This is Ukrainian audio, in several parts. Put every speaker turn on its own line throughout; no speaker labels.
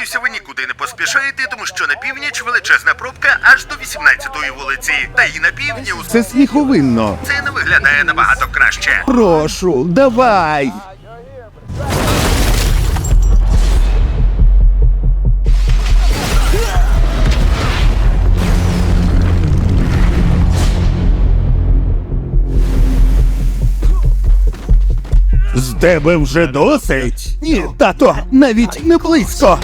Сподіваюся, ви нікуди не поспішаєте, тому що на північ величезна пробка аж до 18-ї вулиці. Та і на півдні у
Це сміховинно.
це не виглядає набагато краще.
Прошу, давай. З тебе вже досить? Ні, тато, навіть не близько.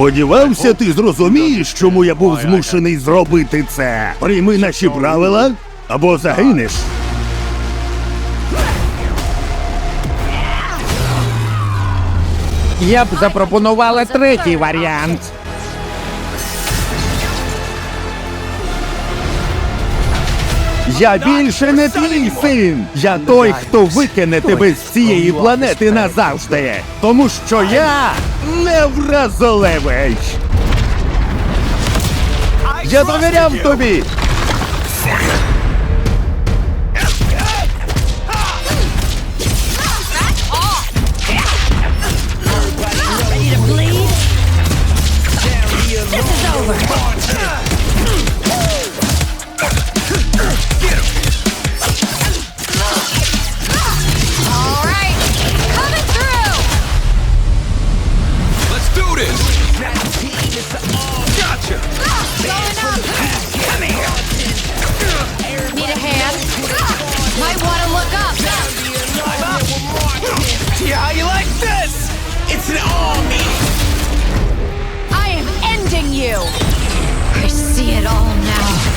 Сподівався, ти зрозумієш, чому я був змушений зробити це. Прийми наші правила або загинеш.
Я б запропонувала третій варіант.
Я більше не твій син. Я той, хто викине тебе з цієї планети назавжди. Тому що я не вразолевич. Я довіряв тобі.
This is over. You. I see it all now.